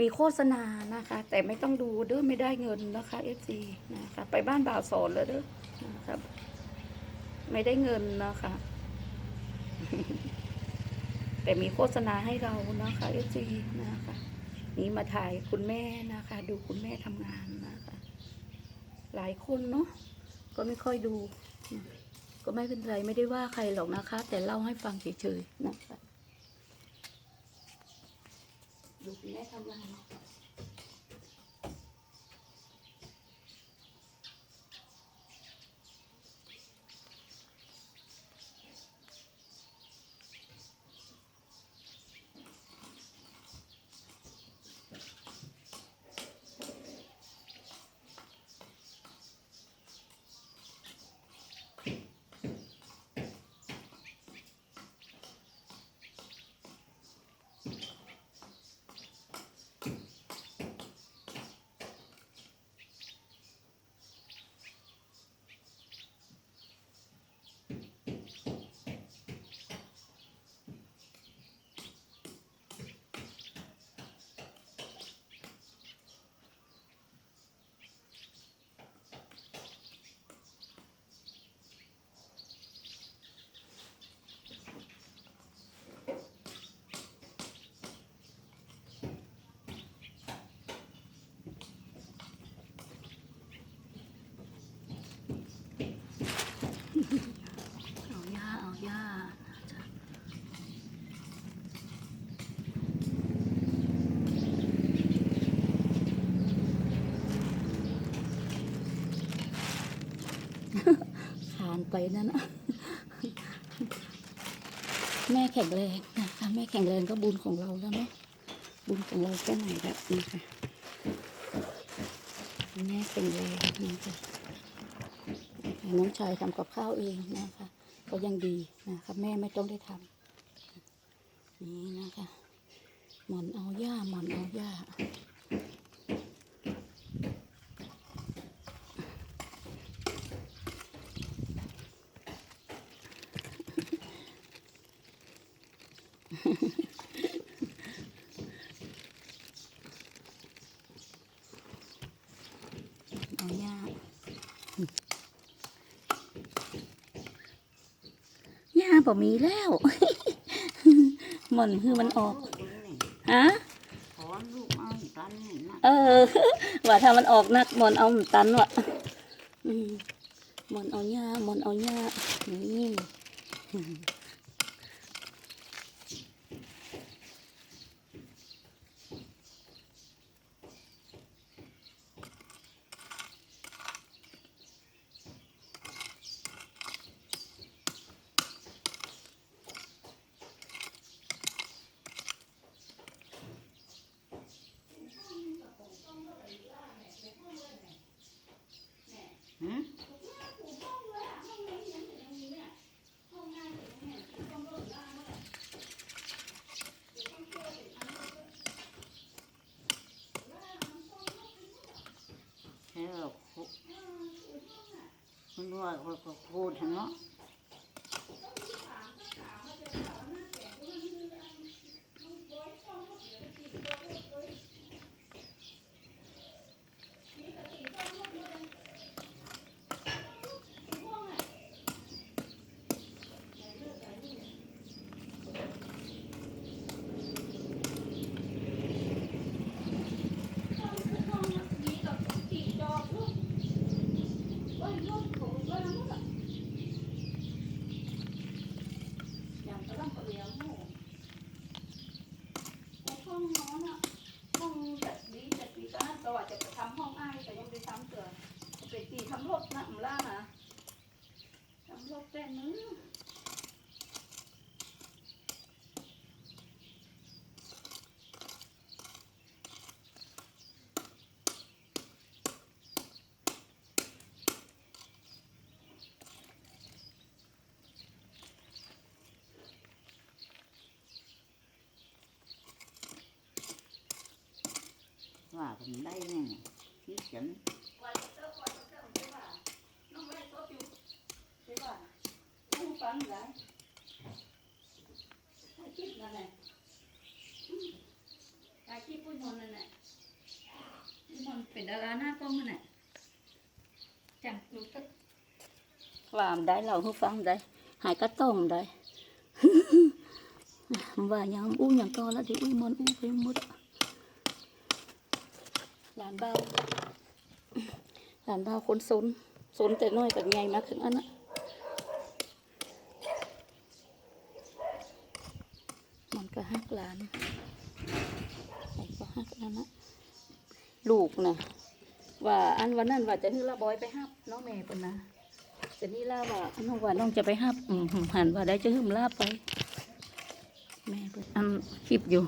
มีโฆษณานะคะ แต่ไม่ต้องดูเด้อไม่ได้เงินนะคะ FC นะคะ ไปบ้านบ่าวสอนแล้วเด้อนะครับ ไม่ได้เงินนะคะ แต่มีโฆษณาให้เรานะคะ FC นะคะ นี่มาถ่ายคุณแม่นะคะ ดูคุณแม่ทำงานนะคะ หลายคนเนาะก็ไม่ค่อยดู ก็ไม่เป็นไรไม่ได้ว่าใครหรอกนะคะ แต่เล่าให้ฟังเฉยๆนะคะ ดูคุณแม่ทำงาน ขานไปนั่นนะแม่แข็งแรงนะคะแม่แข็งแรงก็บุญของเราแล้วเนาะบุญของเราแค่ไหนแบบนี้ค่ะแม่แข็งแรงนะคะน้องชายทำกับข้าวเองนะคะ ก็ยังดีนะคะแม่ไม่ต้องได้ทำนี่นะคะหมอนเอาหญ้าหมอนเอาหญ้าเอาหญ้า ย่า บ่มีแล้วหม่อนคือมันออกฮะเออ ว่าถ้ามันออกนักหมอนเอาตันวะอืมหมอนเอาหญ้าหมอนเอาหญ้านี่ มันว่าเขาก็พูดเนาะ อย่างกระล่ำกระเหลียวโง่ในห้องนอนอะห้องจัดดีจัดดีก็ตัวว่าจะไปทำห้องอ้ายแต่ยังไปทำเกินไปตี ทำรถนะมล่านะทำร น้องฟังได้ให้คิดนั่นแหละอืมให้คิดพูดหอนนั่นแหละอีมอนเป็นดาราหน้ากล้องนั่นแหละจังรู้สึก็วามได้เราห้ฟังได้ หายกระต้องได้ ว่ายังอู้ยังก็แล้วเดี๋ยวอุ้ยมอนอู้ไปหมดหลานเบาหลานเบาคนสนสนแต่น้อยกับใหญ่มาถึงอันน่ะ หักหลานใส่ก็หักแล้วนะลูกนะว่าอันวันนั้นว่าจะให้ละบอยไปหับน้องแม่ปนนะจะนี่ล่าว่าน้องว่าน้องจะไปหับอืมหันว่าได้จะหึมลาบไป แม่เปิดอันคลิปอยู่